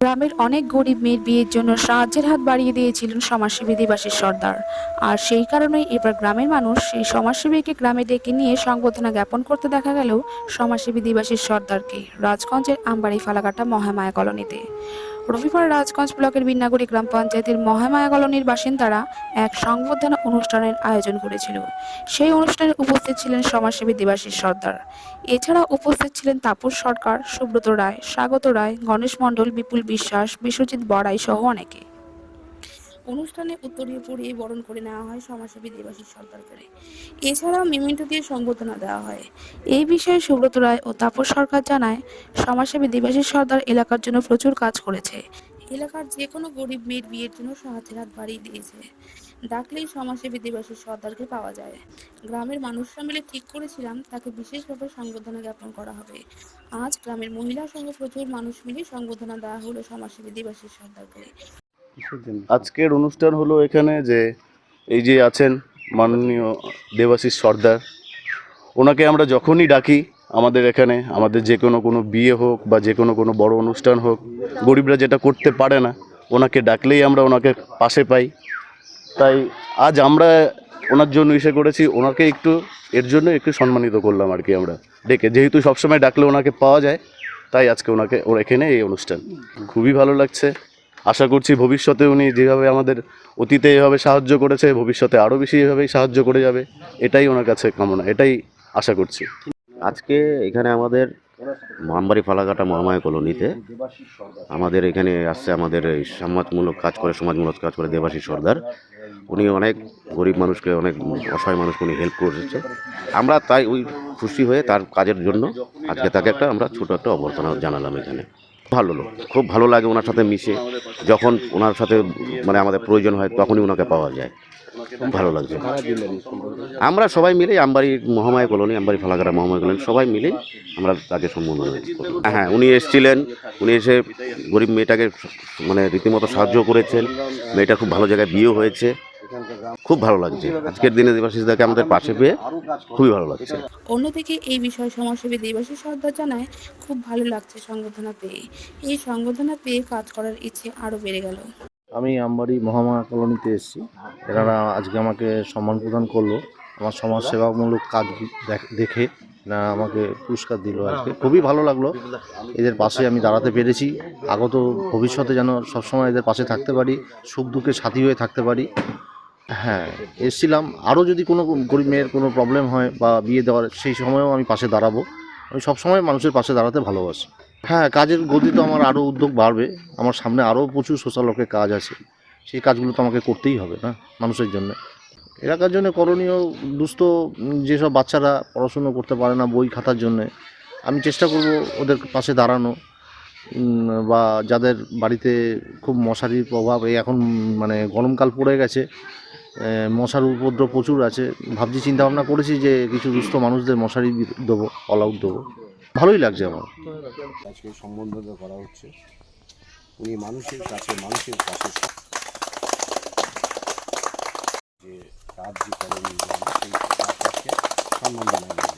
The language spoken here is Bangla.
গ্রামের অনেক গরিব মেয়ের বিয়ের জন্য সাহায্যের হাত বাড়িয়ে দিয়েছিলেন সমাজসেবী দেবাশিস সর্দার। আর সেই কারণেই এবার গ্রামের মানুষ সেই সমাজসেবীকে গ্রামে ডেকে নিয়ে সংবর্ধনা জ্ঞাপন করতে দেখা গেল সমাজসেবী দেবাশিস সর্দারকে রাজগঞ্জের আমবাড়ি ফালাকাটা মহামায়া কলোনিতে। রবিবার রাজগঞ্জ ব্লকের বিন্নাগুড়ি গ্রাম পঞ্চায়েতের মহামায়া কলোনির বাসিন্দারা এক সংবর্ধনা অনুষ্ঠানের আয়োজন করেছিল। সেই অনুষ্ঠানে উপস্থিত ছিলেন সমাজসেবী দেবাশিস সর্দার। এছাড়া উপস্থিত ছিলেন তাপস সরকার, সুব্রত রায়, স্বাগত রায়, গণেশ মণ্ডল, বিপুল বিশ্বাস, বিশ্বজিৎ বড়াই সহ অনেকে। অনুষ্ঠানে উত্তরীয় পরিয়ে বরণ করে নেওয়া হয় সমাজসেবী দেবাশিস সরকারকে। এছাড়াও মিমেন্টো দিয়ে সংবর্ধনা দেওয়া হয়। এই বিষয়ে সুব্রত রায় ও তাপস সরকার জানায়, সমাজসেবী দেবাশিস সর্দার এলাকার জন্য প্রচুর কাজ করেছে। এলাকার যে কোনো গরিব মেয়ের বিয়ের জন্য সাহায্যের হাত বাড়িয়ে দিয়েছে। ডাকলেই সমাজসেবী দেবাশিস সর্দারকে পাওয়া যায়। গ্রামের মানুষরা মিলে ঠিক করেছিলাম, তাকে বিশেষভাবে সংবর্ধনা জ্ঞাপন করা হবে। আজ গ্রামের মহিলা সহ প্রচুর মানুষ মিলে সংবর্ধনা দেওয়া হলো সমাজসেবী দেবাশিস সর্দারকে। আজকের অনুষ্ঠান হলো এখানে যে এই যে আছেন মাননীয় দেবাশিস সর্দার। ওনাকে আমরা যখনই ডাকি আমাদের এখানে, আমাদের যে কোনো কোনো বিয়ে হোক বা যে কোনো কোনো বড় অনুষ্ঠান হোক, গরিবরা যেটা করতে পারে না, ওনাকে ডাকলেই আমরা ওনাকে পাশে পাই। তাই আজ আমরা ওনার জন্য ইসে করেছি, ওনাকে একটু, এর জন্য একটু সম্মানিত করলাম আর কি আমরা ডেকে। যেহেতু সবসময় ডাকলে ওনাকে পাওয়া যায়, তাই আজকে ওনাকে, ওর এখানে এই অনুষ্ঠান। খুবই ভালো লাগছে। আশা করছি ভবিষ্যতে উনি যেভাবে আমাদের অতীতে এভাবে সাহায্য করেছে, ভবিষ্যতে আরও বেশি এভাবেই সাহায্য করে যাবে, এটাই ওনার কাছে কামনা, এটাই আশা করছি। আজকে এখানে আমাদের আমবাড়ি ফালাকাটা মহামায়া কলোনিতে আমাদের এখানে আসছে আমাদের এই সমাজমূলক কাজ করে, সমাজমূলক কাজ করে দেবাশী সর্দার। উনি অনেক গরিব মানুষকে, অনেক অসহায় মানুষকে উনি হেল্প করেছে। আমরা তাই ওই খুশি হয়ে তার কাজের জন্য আজকে তাকে একটা আমরা ছোটো একটা অভ্যর্থনা জানালাম এখানে। ভালো লোক, খুব ভালো লাগে ওনার সাথে মিশে। যখন ওনার সাথে মানে আমাদের প্রয়োজন হয়, তখনই ওনাকে পাওয়া যায়। খুব ভালো লাগছে। আমরা সবাই মিলে আমবাড়ি মহামায়া কলোনি, আমবাড়ি ফালাকাটা মহামায়া কলোনি, সবাই মিলে আমরা তাকে সম্বোধন। হ্যাঁ উনি এসেছিলেন, উনি এসে গরিব মেয়েটাকে মানে রীতিমতো সাহায্য করেছেন। মেয়েটা খুব ভালো জায়গায় বিয়ে হয়েছে। খুব ভালো লাগছে। আজকের দিনে দেবাশিসদাকে আমাদের পাশে পেয়ে খুবই ভালো লাগছে। অন্যদিকে এই বিষয়ে সমাজসেবী দেবাশিস সর্দার জানায় খুব ভালো লাগছে সংবর্ধনা পেয়ে। এই সংবর্ধনা পেয়ে কাজ করার ইচ্ছে আরও বেড়ে গেল। আমি আমবাড়ি মহামায়া কলোনিতে এসেছি। এনারা আজকে আমাকে সম্মান প্রদান করল। আমার সমাজ সেবামূলক কাজ দেখ- দেখে না আমাকে পুরস্কার দিল আজকে। খুবই ভালো লাগল। এদের পাশে আমি দাঁড়াতে পেরেছি। আগত ভবিষ্যতে যেন সবসময় এদের পাশে থাকতে পারি সুখ দুঃখে সাথী হয়ে থাকতে পারি। হ্যাঁ এসেছিলাম। আরও যদি কোনো গরিব মেয়ের কোনো প্রবলেম হয় বা বিয়ে দেওয়ার, সেই সময়েও আমি পাশে দাঁড়াবো। আমি সবসময় মানুষের পাশে দাঁড়াতে ভালোবাসি। হ্যাঁ কাজের গতি তো আমার আরও উদ্যোগ বাড়বে। আমার সামনে আরও প্রচুর সোশ্যাল ওয়ার্কের কাজ আছে। সেই কাজগুলো তো আমাকে করতেই হবে, না? মানুষের জন্য। এলাকার জন্য করণীয় দুস্থ যেসব বাচ্চারা পড়াশুনো করতে পারে না বই খাতার জন্যে, আমি চেষ্টা করব ওদের পাশে দাঁড়ানো। বা যাদের বাড়িতে খুব মশারির প্রভাব, এই এখন মানে গরমকাল পড়ে গেছে মশার উপদ্রব প্রচুর আছে। ভাবছি চিন্তা ভাবনা করেছি যে কিছু দুস্থ মানুষদের মশারি দেবো অল আউট দেবো। ভালোই লাগছে আমার। আজকে সম্বন্ধ করা হচ্ছে। উনি মানুষের কাছে মানুষের কাছে সম্মান জানানো